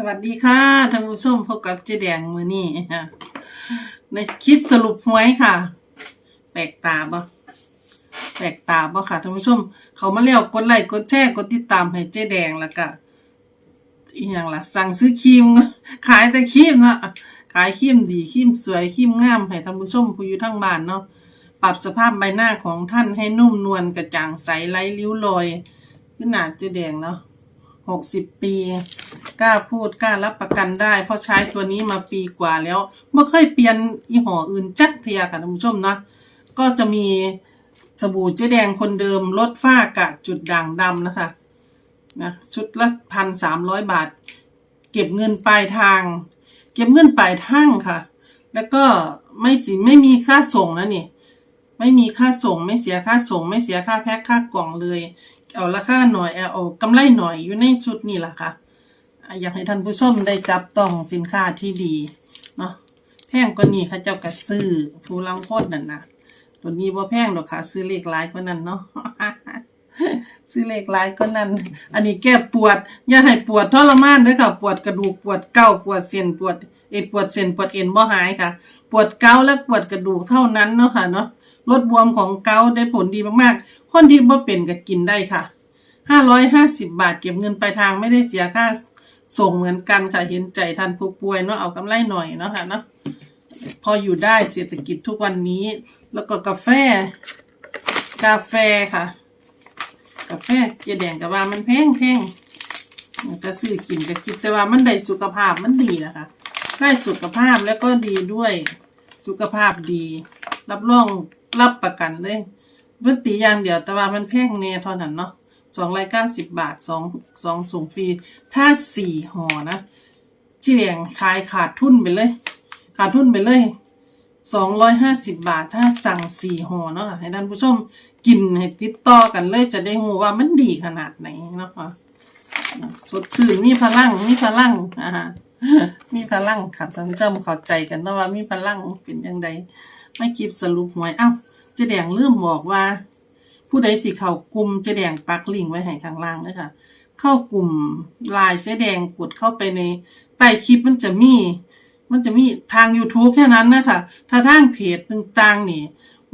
สวัสดีค่ะท่านผู้ชมพบกับเจ๊แดงมือนี้ค่ะในคลิปสรุปหวยค่ะ แปลกตาบ่แปลกตาบ่ค่ะท่านผู้ชม เขามาแล้วกดไลค์กดแชร์กดติดตามให้เจ๊แดงแล้วก็อีกอย่างล่ะสั่งซื้อครีม ขายแต่ครีมเนาะขายครีมดีครีมสวยครีมงามให้ท่านผู้ชมผู้อยู่ทั้งบ้านเนาะปรับสภาพใบหน้าของท่านให้นุ่มนวลกระจ่างใสไร้ริ้วรอยขึ้นหนาเจ๊แดงเนาะ หกสิบปีกล้าพูดกล้ารับประกันได้ เพราะใช้ตัวนี้มาปีกว่าแล้วไม่เคยเปลี่ยนยี่ห้ออื่นจักเทียค่ะท่านผู้ชมนะก็จะมีสบู่เจ๊แดงคนเดิมลดฝ้ากระจุดด่างดำนะคะนะชุดละพันสามร้อยบาท เก็บเงินปลายทาง เก็บเงินปลายทางค่ะ แล้วก็ไม่สิไม่มีค่าส่งนะนี่ไม่มีค่าส่งไม่เสียค่าส่ง ไม่เสียค่าแพ็คค่ากล่องเลย เอาราคาหน่อยเอากำไรหน่อยอยู่ในชุดนี่แหละค่ะอะ อยากให้ท่านผู้ชมได้จับต้องสินค้าที่ดีเนาะแพงกว่านี้เขาเจ้าก็ซื้อผู้ลังโคตรนั่นนะตัวนี้บ่แพงดอกค่ะ ซื้อเลขหลายกว่านั้นเนาะซื้อเลขหลายก็นั้นอันนี้แก้ปวด อย่าให้ปวดทรมานเด้วยค่ะ ปวดกระดูก ปวดเก้าปวดเส้น ปวดเอยปวดเส้น ปวดเอ็นบ่หายค่ะ ปวดเกาและปวดกระดูกเท่านั้นเนาะค่ะเนาะ ลดบวมของเกาได้ผลดีมากๆ คนที่บ่เป็นก็กินได้ค่ะห้าร้อยห้าสิบบาทเก็บเงินปลายทางไม่ได้เสียค่าส่งเหมือนกันค่ะ เห็นใจท่านผู้ป่วยเนาะเอากำไรหน่อยเนาะค่ะเนาะพออยู่ได้เศรษฐกิจทุกวันนี้ แล้วก็กาแฟ กาแฟค่ะ กาแฟเจแดงกับว่ามันแพงแพงจะซื้อกินก็กินแต่ว่ามันได้สุขภาพมันดีนะคะ ได้สุขภาพแล้วก็ดีด้วย สุขภาพดี รับรอง รับประกันเลยมันตีอย่างเดียวแต่ว่ามันแพงเน่เท่านั้นเนาะสองร้อยเก้าสิบบาทสองสองส่งฟรีถ้าสี่ห่อนะจีแดงขายขาดทุนไปเลย ขาดทุนไปเลยสองร้อยห้าสิบบาทถ้าสั่งสี่ห่อเนาะให้ท่านผู้ชมกินให้ติดต่อกันเลยจะได้รู้ว่ามันดีขนาดไหนนะคะสดชื่นมีพลังมีพลังอ่ามีพลังค่ะท่านผู้ชมเข้าใจกันเนาะว่ามีพลังเป็นยังไง ไม่คลิปสรุปหวย เอ้าเจ๊แดงลืมบอกว่า ผู้ใดสิเข้ากลุ่มเจ๊แดงปักลิงไว้ให้ข้างล่างเลยค่ะ เข้ากลุ่มลน์เจ๊แดงกดเข้าไปในใต้คลิปมันจะมี มันจะมีทาง YouTube แค่นั้นนะคะถ้าทางเพจต่างๆนี่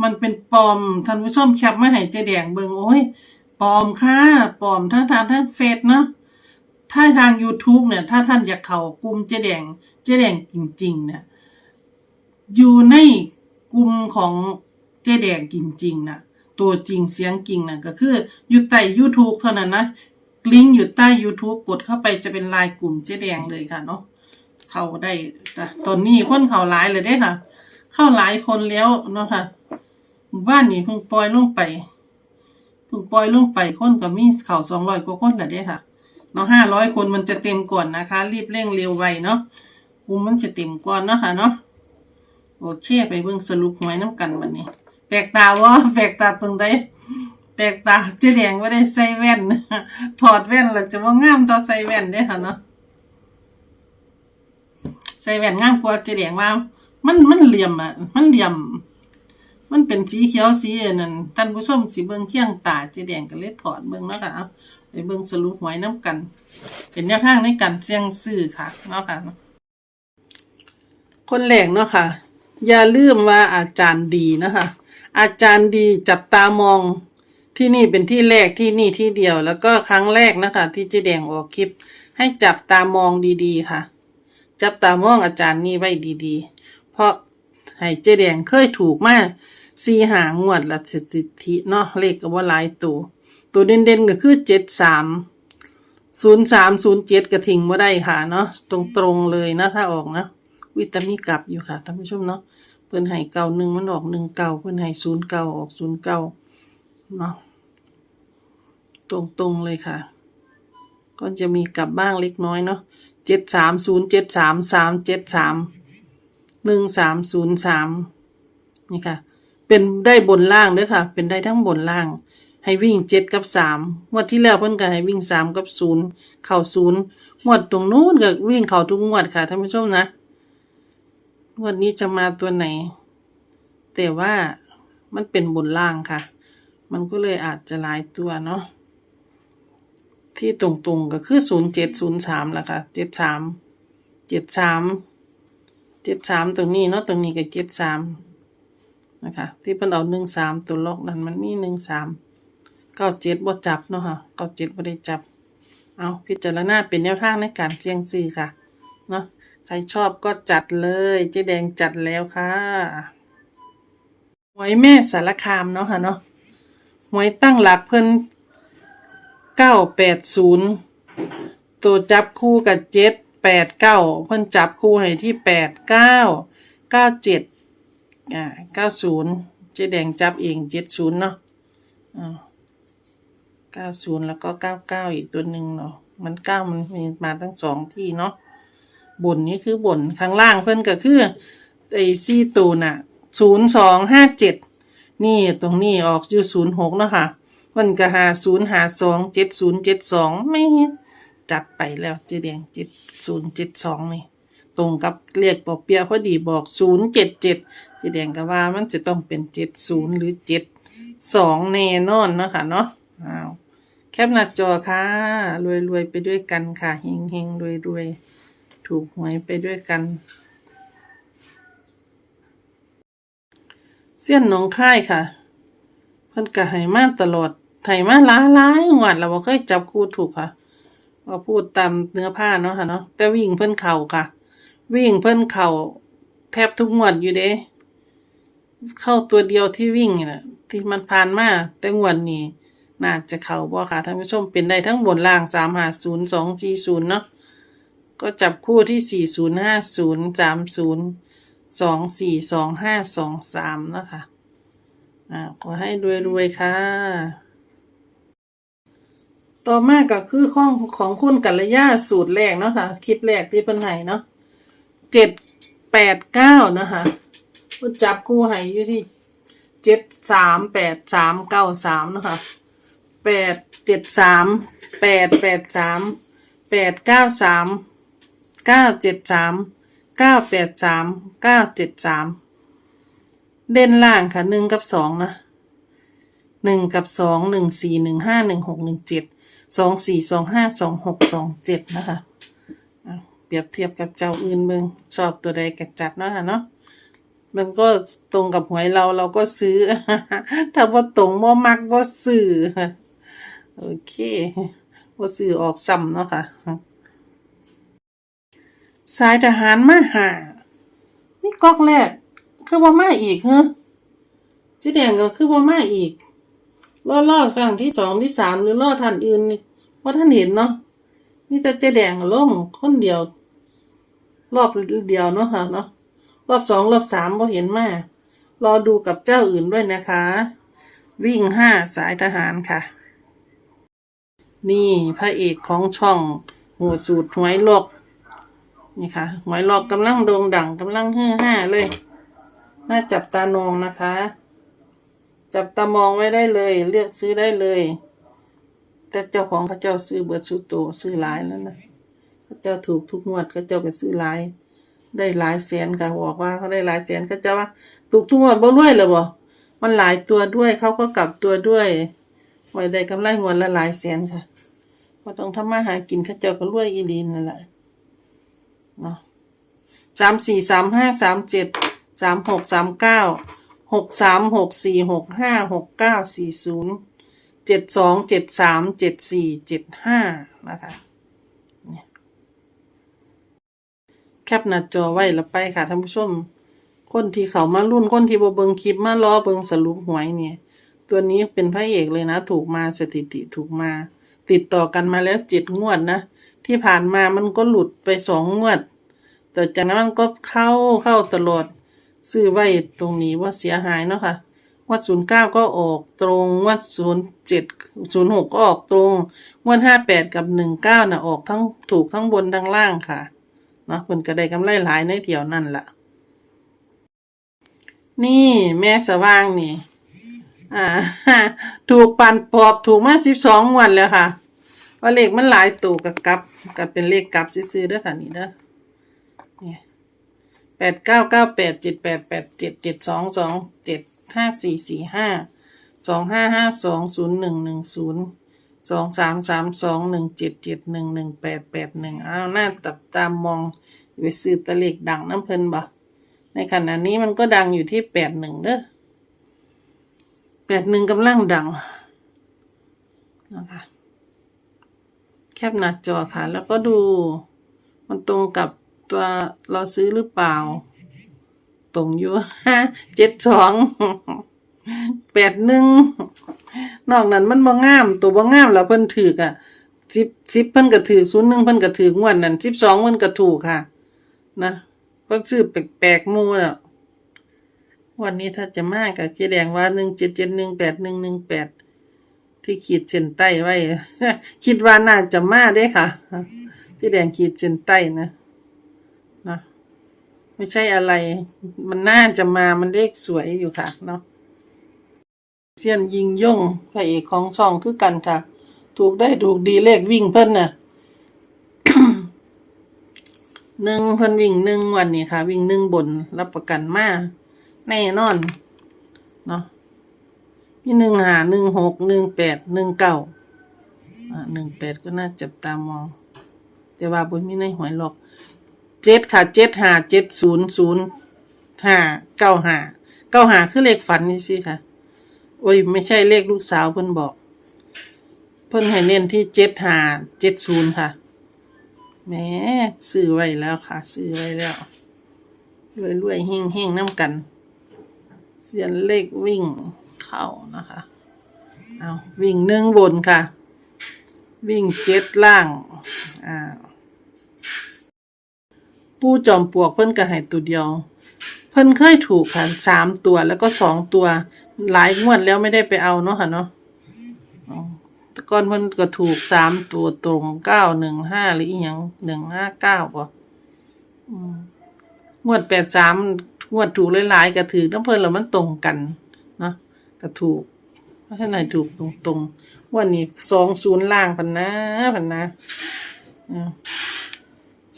มันเป็นปลอมท่านผู้ชมแคปมาให้เจแดงเบิงโอ้ยปลอมค่ะปลอมทั้งทางทั้งเฟซเนาะถ้าทาง YouTube เนี่ย ถ้าท่านอยากเข้ากลุ่มเจ๊แดงเจ๊แดงจริง ๆ เนี่ย อยู่ใน กลุ่มของเจ๊แดงจริงๆนะตัวจริงเสียงจริงนะก็คืออยู่ใต้ YouTube เท่านั้นนะลิงก์อยู่ใต้ YouTube กดเข้าไปจะเป็นลน์กลุ่มเจ๊แดงเลยค่ะเนาะเข้าได้จ้ะตอนนี้คนเข้าหลายเลยเด้ค่ะ เข้าหลายคนแล้วเนาะค่ะบ้านนี่เพิ่งปล่อยลงไปเพิ่งปล่อยลงไปคนก็มีเข่าสองร้อยกว่าคนแล้วเด้ค่ะเนาะห้าร้อยคนมันจะเต็มก่อนนะคะ รีบเร่งเร็วไวเนาะกลุ่มมันจะเต็มก่อนเนาะค่ะเนาะ โอเค ไปเบิ่งสรุปหวยน้ำกันวันนี้ แปลกตาวะแปลกตาตรงใดแปลกตาเจ๊แดงว่าได้ใส่แว่นถอดแว่นแล้วจะว่างามต่อใส่แว่นเด้ค่ะเนาะใส่แว่นงามกว่าเจ๊แดงว่า มันมันเหลี่ยมอะ มันเหลี่ยม มันเป็นสีเขียวสีนั่นท่านผู้ชมสิเบิ่งเคียงตาเจ๊แดงก็เลยถอดเบิ่งเนาะค่ะไปเบิ่งสรุปหวยน้ำกัน เป็นแนวทางในการเสี่ยงซื้อค่ะเนาะค่ะเนาะคนแรกเนาะค่ะ อย่าลืมว่าอาจารย์ดีนะคะ อาจารย์ดีจับตามองที่นี่เป็นที่แรกที่นี่ที่เดียว แล้วก็ครั้งแรกนะคะ ที่เจแดงออกคลิป ให้จับตามองดีๆค่ะ จับตามองอาจารย์นี่ไว้ดีๆ เพราะให้เจแดงเคยถูกมากสีหางวดละสถิติเนาะเลขก็ว่าหลายตัว ตัวเด่นๆก็คือเจ็ดสามศูนย์สามศูนย์เจ็ดกระทิงว่าได้ค่ะเนาะตรงๆเลยนะถ้าออกนะ วิตามินกลับอยู่ค่ะท่านผู้ชมเนาะเพิ่นให้เก่าหนึ่งมันออกหนึ่งเก่าเพิ่นให้ศูนย์เก่าออกศูนย์เก่าเนาะตรงๆเลยค่ะ ก็จะมีกลับบ้างเล็กน้อยเนาะเจ็ดสามศูนย์เจ็ดสามสามเจ็ดสามหนึ่งสามศูนย์สามนี่ค่ะ เป็นได้บนล่างด้วยค่ะ เป็นได้ทั้งบนล่าง ให้วิ่งเจ็ดกับสามงวดที่แล้วเพิ่นก็ให้วิ่งสามกับศูนย์เข่าศูนย์งวดตรงนู้นก็วิ่งเข่าทุกงวดค่ะท่านผู้ชมนะ วันนี้จะมาตัวไหน แต่ว่ามันเป็นบนล่างค่ะ มันก็เลยอาจจะหลายตัวเนาะ ที่ตรงๆก็คือศูนย์เจ็ดศูนย์สามละค่ะเจ็ดสาม เจ็ดสาม เจ็ดสามตรงนี้เนาะตรงนี้ก็เจ็ดสามนะคะที่เพิ่นเอาหนึ่งสามตัวล็อกนั้นมันมีหนึ่งสามเก้าเจ็ดบ่จับเนาะค่ะเก้าเจ็ดบ่ได้จับ เอาพิจารณาเป็นแนวทางในการเสี่ยงซื้อค่ะ เนาะ ใครชอบก็จัดเลยเจ๊แดงจัดแล้วค่ะหวยแม่สารคามเนาะค่ะเนาะหวยตั้งหลักเพิ่นเก้าแปดศูนย์ตัวจับคู่กับเจ็ดแปดเก้าเพิ่นจับคู่ให้ที่แปดเก้าเก้าเจ็ดอ่าเก้าศูนย์เจ๊แดงจับเองเจ็ดศูนย์เนาะอ่าเก้าศูนย์แล้วก็เก้าเก้าอีกตัวหนึ่งเนาะมันเก้ามันมีมาทั้งสองที่เนาะ บนนี่คือบนข้างล่างเพิ่นก็คือไอ้ซี่ตูน่ะศูนย์สองห้าเจ็ดนี่ตรงนี้ออกอยู่ศูนย์หกเนาะค่ะมันก็หาศูนย์หาสองเจ็ดศูนย์เจ็ดสองไม่จัดไปแล้วเจ๊แดงเจ็ดศูนย์เจ็ดสองนี่ตรงกับเรียกปอเปียพอดีบอกศูนย์เจ็ดเจ็ดเจ๊แดงก็ว่ามันจะต้องเป็นเจ็ดศูนย์หรือเจ็ดสองแน่นอนเนาะค่ะเนาะอ้าวแคปหน้าจอค่ะรวยรวยๆไปด้วยกันค่ะเฮงเฮงรวยรวยๆ ถูกหวยไปด้วยกัน เสี้ยนหนองค่ายค่ะ เพิ่นก็ให้มาตลอดไถมาหลายหลายงวดแล้วบ่เคยจับคู่ถูกค่ะว่าพูดตามเนื้อผ้าเนาะค่ะเนาะแต่วิ่งเพิ่นเข่าค่ะ วิ่งเพิ่นเข่าแทบทุกงวดอยู่เด้เข้าตัวเดียวที่วิ่งน่ะ ที่มันผ่านมาแต่งวดนี้ น่าจะเข้าบ่ค่ะท่านผู้ชมเป็นได้ทั้งบนล่างสามหาศูนย์สองสี่ศูนย์เนาะ ก็จับคู่ที่สี่ศูนย์ห้าศูนย์สามศูนย์สองสี่สองห้าสองสามนะคะ อ่า ขอให้รวยๆ ค่ะ ต่อมาก็คือของของคุณกัลยาสูตรแรกเนาะค่ะ คลิปแรกที่เป็นไห้เนาะเจ็ดแปดเก้านะคะก็จับคู่ให้อยู่ที่เจ็ดสามแปดสามเก้าสามนะคะแปดเจ็ดสามแปดแปดสามแปดเก้าสาม เก้าเจ็ดสามเก้าแปดสามเก้าเจ็ดสามเด่นล่างค่ะหนึ่งกับสองนะหนึ่งกับสองหนึ่งสี่หนึ่งห้าหนึ่งหกหนึ่งเจ็ดสองสี่สองห้าสองหกสองเจ็ดนะคะเปรียบเทียบกับเจ้าอื่นเมืองชอบตัวใดก็จัดเนาะค่ะเนาะมันก็ตรงกับหวยเราเราก็ซื้อ ถ้าว่าตรงว่ามักว่าซื้อโอเคว่าซื้อออกซ้ำเนาะค่ะ สายทหารมาหานี่ก๊อกแรก คือว่ามาอีกเฮ้อสีแดงก็คือว่ามาอีกล่อล่อครั้งที่สองที่สามหรือล่อท่านอื่นว่าท่านเห็นเนาะนี่แต่เจ๊แดงลงคนเดียว รอบเดียวเนาะค่ะเนาะรอบสองรอบสามพอเห็นมารอดูกับเจ้าอื่นด้วยนะคะ วิ่งห้าสายทหารค่ะ นี่พระเอกของช่องหัวสูตรหวยลก นี่ค่ะหวยหลอกกำลังโด่งดังกำลังเฮือห้าเลย น่าจับตานองนะคะ จับตามองไว้ได้เลย เลือกซื้อได้เลย แต่เจ้าของเขาเจ้าซื้อเบิร์ดสุโตซื้อหลายแล้วนะเขาเจ้าถูกทุกงวดเขาเจ้าไปซื้อหลาย ได้หลายแสนค่ะบอกว่าเขาได้หลายแสนเขาจะว่าถูกทุกงวดบ่รวยเลยบ่มันหลายตัวด้วยเขาก็กลับตัวด้วยไว้ได้กำไรงวดละหลายแสนค่ะพอต้องทำมาหากินเขาเจ้าก็รวยอีลีนั่นแหละ เนาะสามสี่สามห้าสามเจ็ดสามหกสามเก้าหกสามหกสี่หกห้าหกเก้าสี่ศูนย์เจ็ดสองเจ็ดสามเจ็ดสี่เจ็ดห้านะคะแคปหน้าจอไว้ล้วไปค่ะท่านผู้ชม คนที่เขามารุ่นคนที่บเบิงคลิปมารอเบิงสรุปหวยเนี่ย ตัวนี้เป็นพระเอกเลยนะ ถูกมาสถิติถูกมา ติดต่อกันมาแล้วเจ็ดงวดนะ ที่ผ่านมามันก็หลุดไปสองงวด แต่จากนั้นมันก็เข้าเข้าตลอด ซื้อไว้ตรงนี้ว่าเสียหายเนาะค่ะวัดศูนย์เก้าก็ออกตรงวัดศูนย์เจ็ดศูนย์หกก็ออกตรงวัดห้าแปดกับหนึ่งเก้าน่ะออกทั้งถูกทั้งบนทั้งล่างค่ะเนาะเพิ่นก็ได้กำไรหลายในเที่ยวนั่นล่ะ นี่แม่สว่างนี่ อ่า ถูกปันปอบถูกมาสิบสองวันแล้วค่ะ ว่าเลขมันหลายตัวกับกับกับเป็นเลขกับซื้อๆเด้อค่ะนี่เด้อนี่แปดเก้าเก้าแปดเจ็ดแปดแปดเจ็ดเจ็ดสองสองเจ็ดห้าสี่สี่ห้าสองห้าห้าสองศูนย์หนึ่งหนึ่งศูนย์สองสามสามสองหนึ่งเจ็ดเจ็ดหนึ่งหนึ่งแปดแปดหนึ่งอ้าวหน้าตับตามมองไปซื้อตะเลกดังน้ำเพลินบ่ในขณะนี้มันก็ดังอยู่ที่แปดหนึ่งเด้อแปดหนึ่งกำลังดังนะคะ ปหน้าจอค่ะ แล้วก็ดูมันตรงกับตัวเราซื้อหรือเปล่า ตรงอยู่เจ็ดสองแปดหนึ่งนอกนั้นมันบ่งาม ตัวบ่งามแล้วเพิ่นถือกอะสิบสิบเพิ่นก็ถือศูนย์หนึ่งเพิ่นก็ถืองวดนั้นสิบสองเพิ่นก็ถูกค่ะ นะเพิ่นซื้อแปลกๆมู่แล้ววันนี้ถ้าจะมากกับเจ๊แดงว่าหนึ่งเจ็ดเจ็ดหนึ่งแปดหนึ่งหนึ่งแปด ที่ขีดเส้นใต้ไว้ คิดว่าน่าจะมาได้ค่ะเจ๊แดงขีดเส้นใต้นะนะไม่ใช่อะไร มันน่าจะมามันเลขสวยอยู่ค่ะเนาะเซียนยิงย่งพระเอกของช่องคือกันค่ะ ถูกได้ถูกดีเลขวิ่งเพิ่นน่ะหนึ่งเพิ่นวิ่งหนึ่งวันนี้ค่ะ วิ่งหนึ่งบนรับประกันมาแน่นอน เนาะ มีหนึ่งหาหนึ่งหกหนึ่งแปดหนึ่งเก้าอ่าหนึ่งแปดก็น่าจับตามอง แต่ว่าบนมีในหวยหรอกเจ็ดค่ะเจ็ดหาเจ็ดศูนย์ศูนย์ห้าเก้าหาเก้าหาคือเลขฝันนี่สิค่ะ โอ้ย ไม่ใช่เลขลูกสาวเพิ่นบอก เพิ่นให้เน้นที่เจ็ดหาเจ็ดศูนย์ค่ะแหม่ซื้อไว้แล้วค่ะ ซื้อไว้แล้วรวยรวยๆเฮงเฮงๆน้ำกัน เสียนเลขวิ่ง เข้านะคะเอาวิ่งหนึ่งบนค่ะ วิ่งเจ็ดล่างอ่าปูจอมปลวกเพิ่นก็ให้ตัวเดียว เพิ่นเคยถูกค่ะสามตัวแล้วก็สองตัว หลายงวดแล้วไม่ได้ไปเอาเนาะค่ะเนาะต่ก่อนเพิ่นก็ถูกสามตัวตรงเก้าหนึ่งห้าหรืออีหยังหนึ่งห้าเก้าป่ะงวดแปดสามงวดถูกหลายๆก็ถือน้ำเพิ่นแล้วมันตรงกันเนา ก็ถูกให้ไหนถูกตรงๆวันนี้สองศูนย์ล่างพันนะพันนะ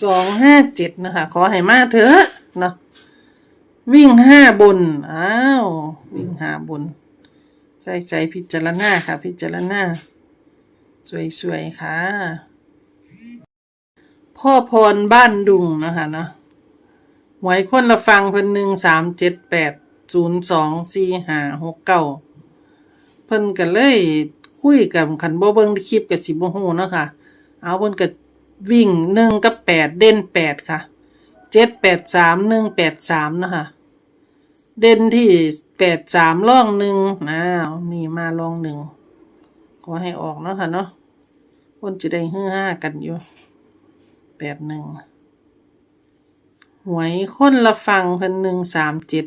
สองห้าเจ็ดนะคะ ขอให้มาเถอะนะวิ่งห้าบน อ้าว วิ่งห้าบน ใส่ใจพิจารณาค่ะ พิจารณา สวยๆ ค่ะ พ่อพรบ้านดุงนะคะเนาะหวยคนละฟังเพิ่นหนึ่งสามเจ็ดแปด ศูนย์สองสี่ห้าหกเก้าเพิ่นก็เลยคุยกับขันบ่เบิ่งคลิปกับสิบ่ฮู้เนาะค่ะ เอาเพิ่นก็วิ่งหนึ่งกับแปดเด่นแปดค่ะเจ็ดแปดสามหนึ่งแปดสามนะคะเด่นที่แปดสามล่องหนึ่งอ้ามีมาล่องหนึ่งขอให้ออกเนาะค่ะเนาะคนจะได้ฮือห้ากันอยู่แปดหนึ่งหวยคนละฟังเพิ่นหนึ่งสามเจ็ด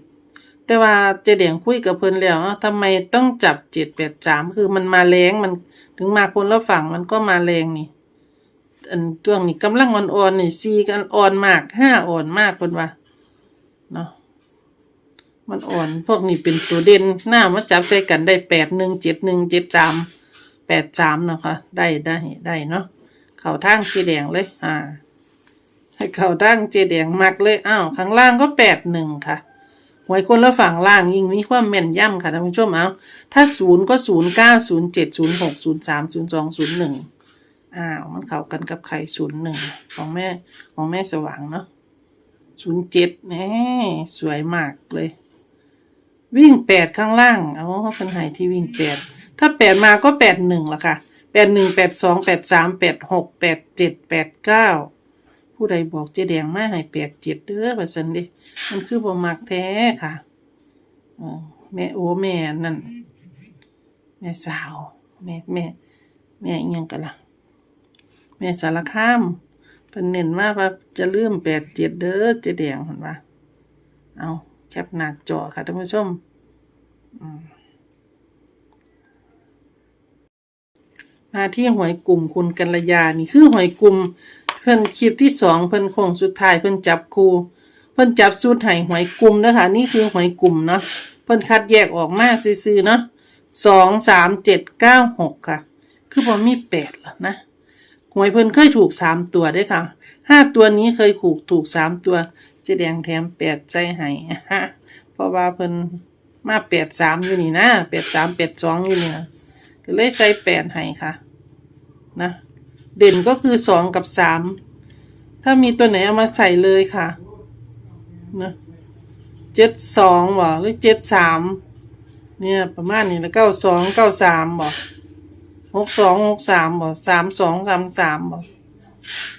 แต่ว่าเจเดียงคุยกับเพิ่นแล้วเอ้าทำไมต้องจับเจ็ดแปดสามคือมันมาแรงมันถึงมาคนละฝั่งมันก็มาแรงนี่ อันช่วงนี้กำลังอ่อนๆนี่ซีกันอ่อนมากห้าอ่อนมากเพิ่นว่าเนาะมันอ่อน พวกนี้เป็นตัวเด่นหน้ามาจับใส่กันได้แปดหนึ่งเจ็ดหนึ่งเจ็ดสามแปดสามเนาะค่ะได้ได้ได้เนาะเข่าทางเจแดงเลย อ่า ให้เข่าทางเจแดงมักเลยอ้าวข้างล่างก็แปดหนึ่งค่ะ หวยคนละฝั่งล่างยิ่งมีความแม่นย่ำค่ะท่านผู้ชมเอาถ้าศูนย์ก็ศูนย์เก้าศูนย์เจ็ดศูนย์หกศูนย์สามศูนย์สองศูนย์หนึ่งอ้าวมันเข้ากันกับไข่ศูนย์หนึ่งของแม่ของแม่สว่างเนาะศูนย์เจ็ดนี่สวยมากเลย วิ่งแปดข้างล่างเอาเป็นไห้ที่วิ่งแปดถ้าแปดมาก็แปดหนึ่งละค่ะแปดหนึ่งแปดสองแปดสามแปดหกแปดเจ็ดแปดเก้า ผู้ใดบอกเจ๊แดงมาให้แปดเจ็ดเด้อประสันเดิมันคือบ่มักแท้ค่ะเออแม่โอ้แม่นั่น แม่สาว แม่แม่ แม่อิหยังกันล่ะ แม่สารคามเพิ่นเน้นมาว่าจะลืมแปดเจ็ดเด้อเจ๊แดงเห็นว่าเอาแคปหน้าจอค่ะท่านผู้ชมมาที่หวยกลุ่มคุณกัลยานี่คือหวยกลุ่ม เพิ่นคลิปที่สองเพิ่นโค้งสุดท้ายเพิ่นจับคูเพิ่นจับสูตรไห้หวยกลุ่มนะคะนี่คือหวยกลุ่มเนาะเพิ่นคัดแยกออกมาซื่อๆเนาะสองสามเจ็ดเก้าหกค่ะ คือพอมีแปดแล้วนะหวยเพิ่นเคยถูกสามตัวด้วยค่ะห้าตัวนี้เคยถูกถูกสามตัวเจะแดงแถมแปดใจให้ฮะเพราะว่าเพิ่นมาแปดสามอยู่นี่นะแปดสามแปดสองอยู่นี่นะก็เลยใส่แปดให้ค่ะ นะ เด่นก็คือสองกับสามถ้ามีตัวไหนเอามาใส่เลยค่ะนะเจ็ดสองบ่หรือเจ็ดสามเนี่ยประมาณนี้แล้วเก้าสองเก้าสามบ่หกสองหกสามบ่สามสองสามสามบ่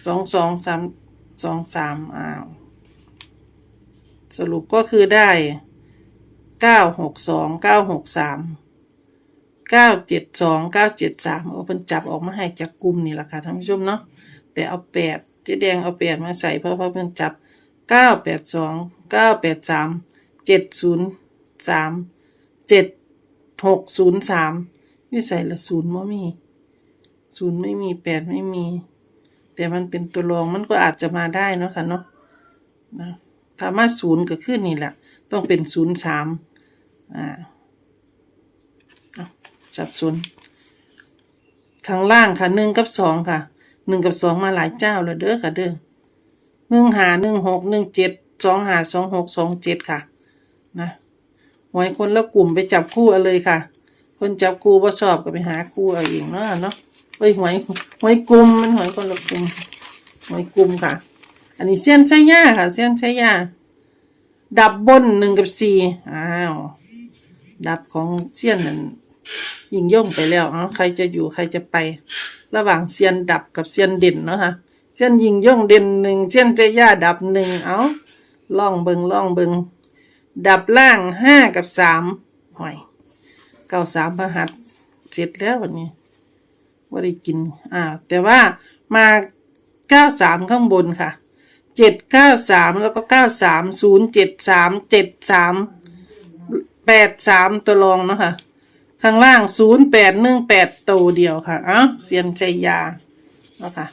สองสองสามสองสามอ้าวสรุปก็คือได้เก้าหกสองเก้าหกสาม เก้าเจ็ดสองเก้าเจ็ดสามโอ้เพิ่นจับออกมาให้จากกลุ่มนี่แหละค่ะท่านผู้ชมเนาะแต่เอาแปดเจ๊แดงเอาแปดมาใส่เพราะเพราะเพิ่นจับเก้าแปดสองเก้าแปดสามเจ็ดศูนย์สามเจ็ดหกศูนย์สามนี่ใส่ละศูนย์ไม่มีศูนย์ไม่มีแปดไม่มี แต่มันเป็นตัวรองมันก็อาจจะมาได้เนาะค่ะเนาะนะถ้ามาศูนย์ก็ขึ้นนี่แหละ ต้องเป็นศูนย์สามอ่า จับศูนข้างล่างค่ะหนึ่งกับสองค่ะหนึ่งกับสองมาหลายเจ้าแล้วเด้อค่ะเด้อหนึ่งหาหนึ่งหกหนึ่งเจ็ดสองหาสองหกสองเจ็ดค่ะ นะหวยคนละกลุ่มไปจับคู่เอาเลยค่ะ คนจับคู่ว่าชอบก็ไปหาคู่เอาเองเนาะเนาะไปหวยหวยกลุ่มมันหวยคนละกลุ่มหวยกลุ่มค่ะ อันนี้เส้นใช้ยาค่ะ เส้นใช้ยาดับบนหนึ่งกับสี่อ้าวดับของเสี้ยนนั่น ยิงย่งไปแล้วเอ้าใครจะอยู่ใครจะไประหว่างเสี้ยนดับกับเสี้ยนเด่นเนาะค่ะเสี้ยนยิงย่งเด่นหนึ่งเสี้ยนใจย่าดับหนึ่งเอาล่องเบิงล่องเบิงดับล่างห้ากับสามหอยเก้าสามพหัสเสร็จแล้ววันนี้ว่าได้กิน อ่า แต่ว่ามาเก้าสามข้างบนค่ะเจ็ดเก้าสามแล้วก็เก้าสามศูนย์เจ็ดสามเจ็ดสามแปดสามตัวรองเนาะค่ะ ข้างล่างศูนย์แปดหนึ่งแปดตัวเดียวค่ะ เอ้าเซียนชัยยาเนาะค่ะ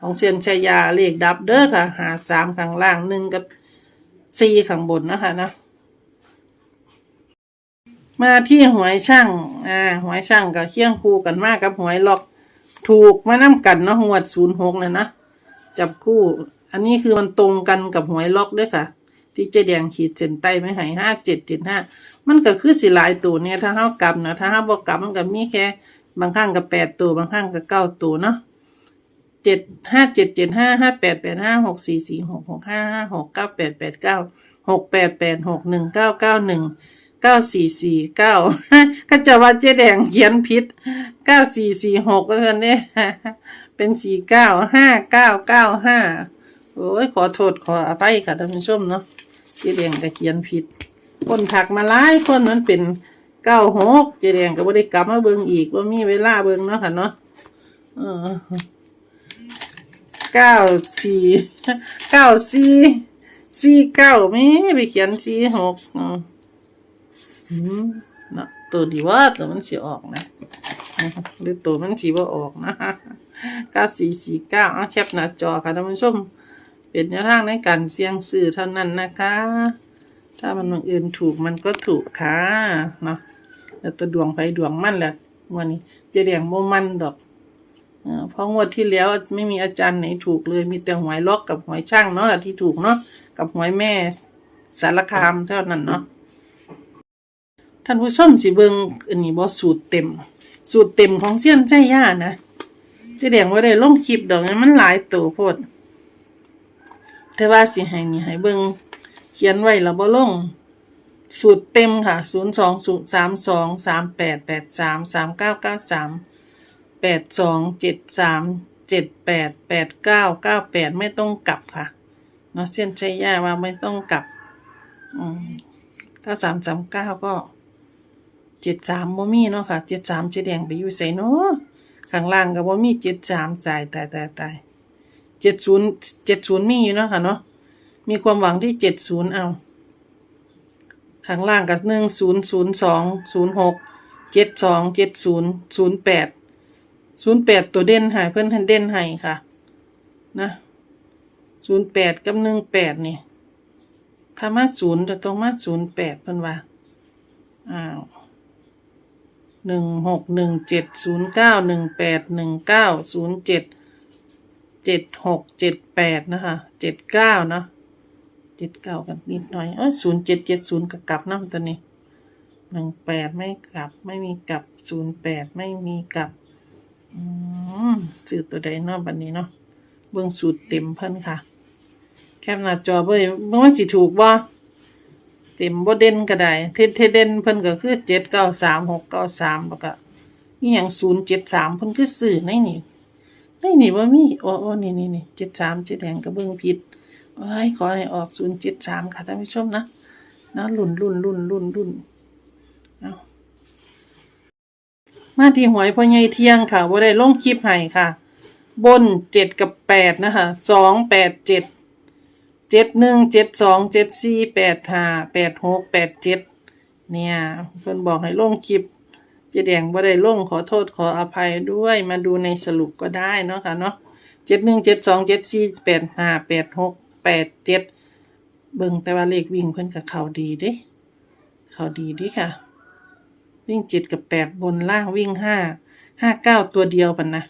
ของเซียนชัยยาเลขดับเด้อค่ะ หาสามข้างล่างหนึ่งกับสี่ข้างบนนะคะนะมาที่หวยช่าง อ่า หวยช่างกับเคี่ยงคู่กันมากกับหวยล็อก ถูกมาน้ำกันเนาะหวดศูนย์หกเลยนะ จับคู่ อันนี้คือมันตรงกันกับหวยล็อกด้วยค่ะ ที่เจแดงขีดเส้นใต้ไม่ให้ห้าเจ็ดเจ็ดห้า มันก็คือสิหลายตัวเนี่ยถ้าเฮากลับนะถ้าเฮาบ่กลับมันก็มีแค่ บางครั้งก็แปดตัว บางครั้งก็เก้าตัวเนาะเจ็ดห้าเจ็ดเจ็ดห้าห้าแปดแปดห้าหกสี่สี่หกหกห้าห้าหกเก้าแปดแปดเก้าหกแปดแปดหกหนึ่งเก้าเก้าหนึ่งเก้าสี่สี่เก้าก็จะว่าเจ๊แดงเขียนผิดเก้าสี่สี่หกก็จะเนี่ยเป็นสี่เก้าห้าเก้าเก้าห้าโอ้ยขอโทษขออภัยค่ะท่านผู้ชมเนาะเจ๊แดงก็เขียนผิด คนถักมาหลายคนมันเป็นเก้าหกเจ๊แดงก็บ่ได้กลับมาเบิ่งอีกว่ามีเวลาเบิ่งเนาะค่ะเนาะเออเก้าสี่เก้าสี่สี่เก้าไม่ไปเขียนสี่หกอืมเนาะตัวดีว่าตัวมันสิออกนะหรือตัวมันสีว่าออกนะเก้าสี่สี่เก้าแคปหน้าจอค่ะท่านผู้ชม เป็นแนวทางในการเสี่ยงซื้อเท่านั้นนะคะ ถ้ามันบังเอิญถูกมันก็ถูกค่ะเนาะแล้วตัวดวงไปดวงมั่นแหละงวันนี้เจะเรียงโมมันดอกเพราะงวดที่แล้วไม่มีอาจารย์ไหนถูกเลย มีแต่หวยล็อกกับหวยช่างเนาะที่ถูกเนาะกับหวยแม่สารคามเท่านั้นเนาะท่านผู้ชมสิเบิงอันนี้บ่สูตรเต็ม สูตรเต็มของเซียนใจย่านะเจะแดงว่าได้ลงคลิปดอกนั้นมันหลายตัวโพดแต่ว่าสิให้นี่ให้เบิง เขียนไว้แล้วบ่ลง สูตรเต็มค่ะ 0 2 0 3 2 3 8 8 3 3 9 9 3 8 2 7 3 7 8 8 9 9 8 ไม่ต้องกลับค่ะเนาะเซียนใจย่าว่าไม่ต้องกลับอืมถ้าสามสามเก้าก็เจ็ดสามบ่มีเนาะค่ะเจ็ดสามเจ๊แดงไปอยู่ใส่เนาะข้างล่างก็บ่มีเจ็ดสามจ่ายตายตายตายเจ็ดศูนย์เจ็ดศูนย์มีอยู่เนาะค่ะเนาะ มีความหวังที่เจ็ดศูนย์เอา ข้างล่างกับหนึ่งศูนย์ศูนย์สองศูนย์หกเจ็ดสองเจ็ดศูนย์ศูนย์แปดศูนย์แปดตัวเด่นให้เพื่อนท่านเด่นให้ค่ะ นะศูนย์แปดกับหนึ่งแปดนี่ถ้ามาศูนย์จะต้องมาศูนย์แปดเพิ่อนว่าอ้าวหนึ่งหกหนึ่งเจ็ดศูนย์เก้าหนึ่งแปดหนึ่งเก้าศูนย์เจ็ดเจ็ดหกเจ็ดแปดนะคะเจ็ดเก้าเนาะ เจ็ดเก้ากันนิดหน่อยเออศูนย์เจ็ดเจ็ดศูนย์กับกลับน้ำตัวนี้หนึ่งแปดไม่กลับ ไม่มีกลับศูนย์แปดไม่มีกลับออืมซื้อตัวใดเนาะบัดนี้เนาะเบิ่งสูตรเต็มเพิ่นค่ะ แคปหน้าจอเบิ่งบ่มันสิถูกบ่เต็มบ่เด่นก็ได้เทเทเด่นเพิ่นก็คือ793 693แล้วก็อีหยัง073เจ็ดสามเพิ่นคือซื้อในนี่ในนี่บ่มีโอ้โอ้นี่นี่นี่73เจ๊แดงก็เบิ่งผิด โอ้ยขอให้ออก073ค่ะท่านผู้ชมนะนะลุ้นลุ้นลุ้นลุ้นลุ้นเอามาที่หวยพ่อใหญ่เที่ยงค่ะบ่าได้ลงคลิปให้ค่ะ บน7กับ8นะคะ2 8 7เจ็ดเจ็ดหนึ่งเจ็ดสองเจ็ดสี่แปดห้าแปดหกแปดเจ็ดเนี่ยเพิ่นบอกให้ลงคลิปเจ๊แดงบ่าได้ลงขอโทษขออภัยด้วยมาดูในสรุปก็ได้เนาะค่ะเนาะเจ็ดหนึ่งเจ็ดสองเจ็ดสี่แปดห้าแปดหก แปดเจ็ดเบิ่งแต่ว่าเลขวิ่งเพิ่นกับเขาดีเด้เขาดีเดิค่ะ วิ่งเจ็ดกับแปดบนล่างวิ่งห้าห้าเก้าตัวเดียวปันนะ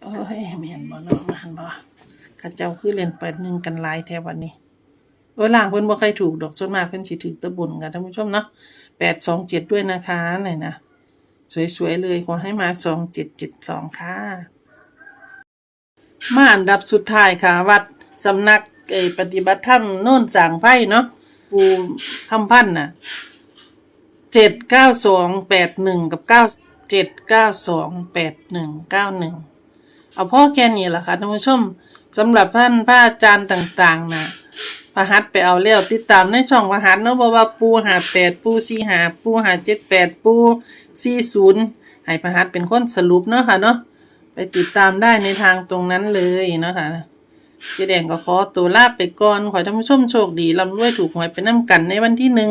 โอ้ยแม่นบ่เนาะมันบ่ข้าเจ้าคือเล่นเปิดหนึ่งกันหลายแถววันนี้โอ้ยล่างเพิ่นบ่ใครถูกดอกส่วนมากเพิ่นสิถือตะบุญกันท่านผู้ชมเนาะแปดสองเจ็ดด้วยนะคะหนี่นะสวยๆเลยขอให้มาสองเจ็ดเจ็ดสองค่ะ มาอันดับสุดท้ายค่ะ วัด สำนักเออปฏิบัติธรรมโน่นสางไพ่เนาะปูคำพันธ์น่ะเจ็ดเก้าสองแปดหนึ่งกับเก้าเจ็ดเก้าสองแปดหนึ่งเก้าหนึ่งเอาพ่อแค่นี้ล่ะค่ะท่านผู้ชมสำหรับท่านพระอาจารย์ต่างๆนะพระหัตถ์ไปเอาแล้วติดตามในช่องพระหัตถ์เนาะบอกว่าปูหาแปดปูสี่หาปูหาเจ็ดแปดปูสี่ศูนย์ให้พระหัตถ์เป็นคนสรุปเนาะค่ะเนาะไปติดตามได้ในทางตรงนั้นเลยเนาะค่ะ เจแดงก็ขอตัวลาไปก่อน ขอท่านผู้ชมโชคดีร่ำรวยถูกหวยไปน้ำกันในวันที่หนึ่ง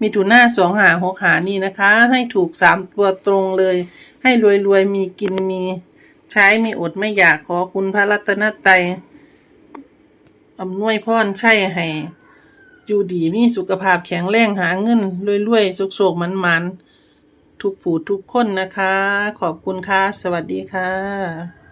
มีถุนหน้าสองหาหกหานี่นะคะ ให้ถูกสามตัวตรงเลย ให้รวยๆมีกินมี ใช้ไม่อดไม่อยากขอคุณพระรัตนตรัยอำนวยพรใช่ให้อยู่ดีมีสุขภาพแข็งแรงหาเงินรวยๆสุกๆมันทุกผู้ทุกคนนะคะ ขอบคุณค่ะ สวัสดีค่ะ